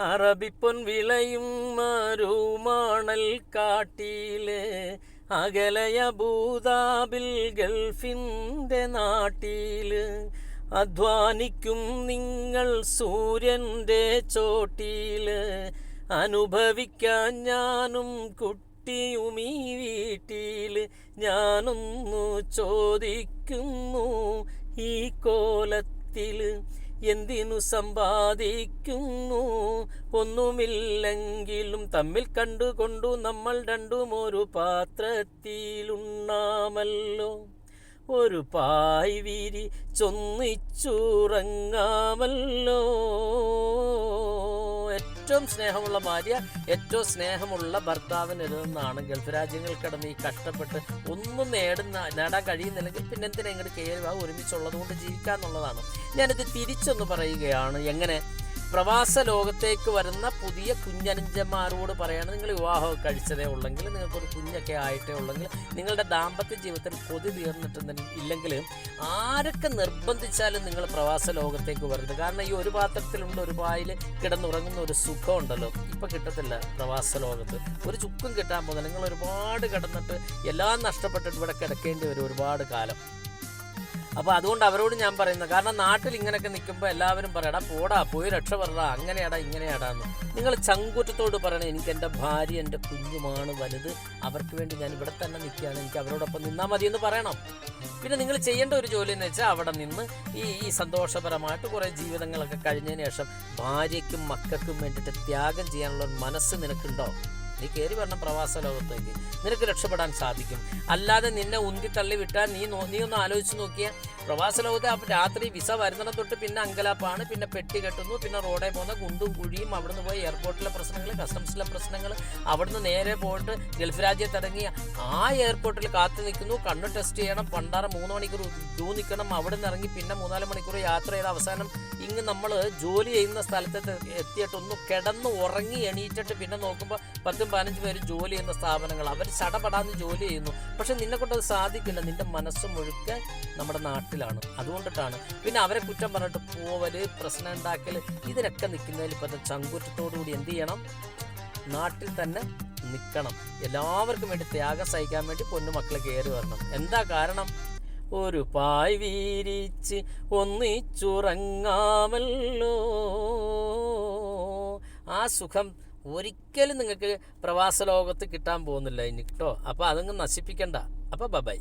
അറബിപ്പൊൻ വിളയും മരുമാണൽ കാട്ടിലെ അകലയ ഭൂതാബിൽ ഗൾഫിന്റെ നാട്ടിൽ അധ്വാനിക്കും നിങ്ങൾ സൂര്യന്റെ ചോട്ടിയിൽ. അനുഭവിക്കാൻ ഞാനും കുട്ടിയും ഈ വീട്ടിൽ ഞാനൊന്നു ചോദിക്കുന്നു ഈ കോലത്തിൽ. എന്തിനു സമ്പാദിക്കുന്നു? ഒന്നുമില്ലെങ്കിലും തമ്മിൽ കണ്ടുകൊണ്ടു നമ്മൾ രണ്ടും ഒരു പാത്രത്തിലുണ്ണാമല്ലോ. ഒരു പായ് വിരി ചൊന്നിച്ചുറങ്ങാമല്ലോ. ഏറ്റവും സ്നേഹമുള്ള ഭാര്യ ഏറ്റവും സ്നേഹമുള്ള ഭർത്താവിന് എഴുതുന്നതാണ് ഗൾഫ് രാജ്യങ്ങൾ കിടന്ന് ഈ കഷ്ടപ്പെട്ട് ഒന്നും നേടുന്ന നേടാൻ കഴിയുന്നില്ലെങ്കിൽ പിന്നെ എന്തിനാ ഇങ്ങോട്ട് കയറുക ഒരുമിച്ചുള്ളത് കൊണ്ട് ജീവിക്കാന്നുള്ളതാണ്. ഞാനിത് തിരിച്ചൊന്ന് പറയുകയാണ്. എങ്ങനെ? പ്രവാസ ലോകത്തേക്ക് വരുന്ന പുതിയ കുഞ്ഞനുജന്മാരോട് പറയാണ് നിങ്ങൾ വിവാഹം കഴിച്ചതേ ഉള്ളെങ്കിൽ നിങ്ങൾക്കൊരു കുഞ്ഞൊക്കെ ആയിട്ടേ ഉള്ളെങ്കിൽ നിങ്ങളുടെ ദാമ്പത്യ ജീവിതത്തിൽ കൊതി തീർന്നിട്ടുണ്ടെങ്കിൽ ഇല്ലെങ്കിൽ ആരൊക്കെ നിർബന്ധിച്ചാലും നിങ്ങൾ പ്രവാസ ലോകത്തേക്ക് വരുന്നത് കാരണം ഈ ഒരു പാത്രത്തിലുണ്ട് ഒരു പായിൽ കിടന്നുറങ്ങുന്ന ഒരു സുഖമുണ്ടല്ലോ. ഇപ്പം കിട്ടത്തില്ല പ്രവാസ ലോകത്ത്. ഒരു ചുക്കും കിട്ടാൻ പോകുന്നത് നിങ്ങൾ ഒരുപാട് കിടന്നിട്ട് എല്ലാം നഷ്ടപ്പെട്ടിട്ട് ഇവിടെ കിടക്കേണ്ടി വരും ഒരുപാട് കാലം. അപ്പോൾ അതുകൊണ്ട് അവരോട് ഞാൻ പറയുന്നത് കാരണം നാട്ടിൽ ഇങ്ങനെയൊക്കെ നിൽക്കുമ്പോൾ എല്ലാവരും പറയടാ പോടാ പോയി രക്ഷപ്പെടാ അങ്ങനെയാടാ ഇങ്ങനെയാടാ എന്ന് നിങ്ങൾ ചങ്കൂറ്റത്തോട് പറയണേ എനിക്ക് എന്റെ ഭാര്യ എന്റെ കുഞ്ഞുമാണ് വലുത്. അവർക്ക് വേണ്ടി ഞാൻ ഇവിടെ തന്നെ നിൽക്കുകയാണ്. എനിക്ക് അവരോടൊപ്പം നിന്നാൽ മതി എന്ന് പറയണം. പിന്നെ നിങ്ങൾ ചെയ്യേണ്ട ഒരു ജോലി എന്ന് വെച്ചാൽ അവിടെ നിന്ന് ഈ ഈ സന്തോഷപരമായിട്ട് കുറേ ജീവിതങ്ങളൊക്കെ കഴിഞ്ഞതിന് ശേഷം ഭാര്യയ്ക്കും മക്കൾക്കും വേണ്ടിയിട്ട് ത്യാഗം ചെയ്യാനുള്ള ഒരു മനസ്സ് നിനക്കുണ്ടോ? നീ കയറി വരണം പ്രവാസ ലോകത്തേക്ക്. നിനക്ക് രക്ഷപ്പെടാൻ സാധിക്കും. അല്ലാതെ നിന്നെ ഉന്തി തള്ളി വിട്ടാൽ നോ- നീ ഒന്ന് ആലോചിച്ച് നോക്കിയാൽ പ്രവാസ ലോകത്ത് രാത്രി വിസ വരുന്നിടം തൊട്ട് പിന്നെ അങ്കലാപ്പാണ് പിന്നെ പെട്ടി കെട്ടുന്നു പിന്നെ റോഡേ പോകുന്ന കുണ്ടും കുഴിയും അവിടുന്ന് പോയി എയർപോർട്ടിലെ പ്രശ്നങ്ങൾ കസ്റ്റംസിലെ പ്രശ്നങ്ങൾ അവിടുന്ന് നേരെ പോയിട്ട് ഗൾഫ് രാജ്യത്ത് ഇറങ്ങി ആ എയർപോർട്ടിൽ കാത്തു നിൽക്കുന്നു കണ്ണ് ടെസ്റ്റ് ചെയ്യണം പണ്ടാറ മൂന്ന് മണിക്കൂർ ക്യൂ നിൽക്കണം അവിടെ നിന്ന് ഇറങ്ങി പിന്നെ മൂന്നാൽ മണിക്കൂർ യാത്ര ചെയ്ത് അവസാനം ഇങ്ങ് നമ്മൾ ജോലി ചെയ്യുന്ന സ്ഥലത്ത് എത്തിയിട്ട് ഒന്ന് കിടന്ന് ഉറങ്ങി എണീറ്റിട്ട് പിന്നെ നോക്കുമ്പോൾ പത്തും പതിനഞ്ച് പേര് ജോലി ചെയ്യുന്ന സ്ഥാപനങ്ങൾ അവർ ചടപടാന്ന് ജോലി ചെയ്യുന്നു. പക്ഷെ നിന്നെ കൊണ്ട് അത് സാധിക്കില്ല. നിന്റെ മനസ്സ് മുഴുക്കെ നമ്മുടെ നാട്ടിലാണ് അതുകൊണ്ടിട്ടാണ്. പിന്നെ അവരെ കുറ്റം പറഞ്ഞിട്ട് പോവൽ പ്രശ്നം ഉണ്ടാക്കൽ ഇതിനൊക്കെ നിൽക്കുന്നതിൽ ഇപ്പോഴത്തെ ചങ്കുറ്റത്തോടുകൂടി എന്ത് ചെയ്യണം? നാട്ടിൽ തന്നെ നിൽക്കണം. എല്ലാവർക്കും വേണ്ടി ത്യാഗം സഹിക്കാൻ വേണ്ടി പൊന്നുമക്കളെ കയറി വരണം. എന്താ കാരണം? ഒരു പായ് വീരിച്ച് ഒന്നിച്ചുറങ്ങാമല്ലോ. ആ സുഖം ഒരിക്കലും നിങ്ങൾക്ക് പ്രവാസ ലോകത്ത് കിട്ടാൻ പോകുന്നില്ല ഇനി കേട്ടോ. അപ്പോൾ അതങ്ങ് നശിപ്പിക്കണ്ട. അപ്പോൾ ബൈ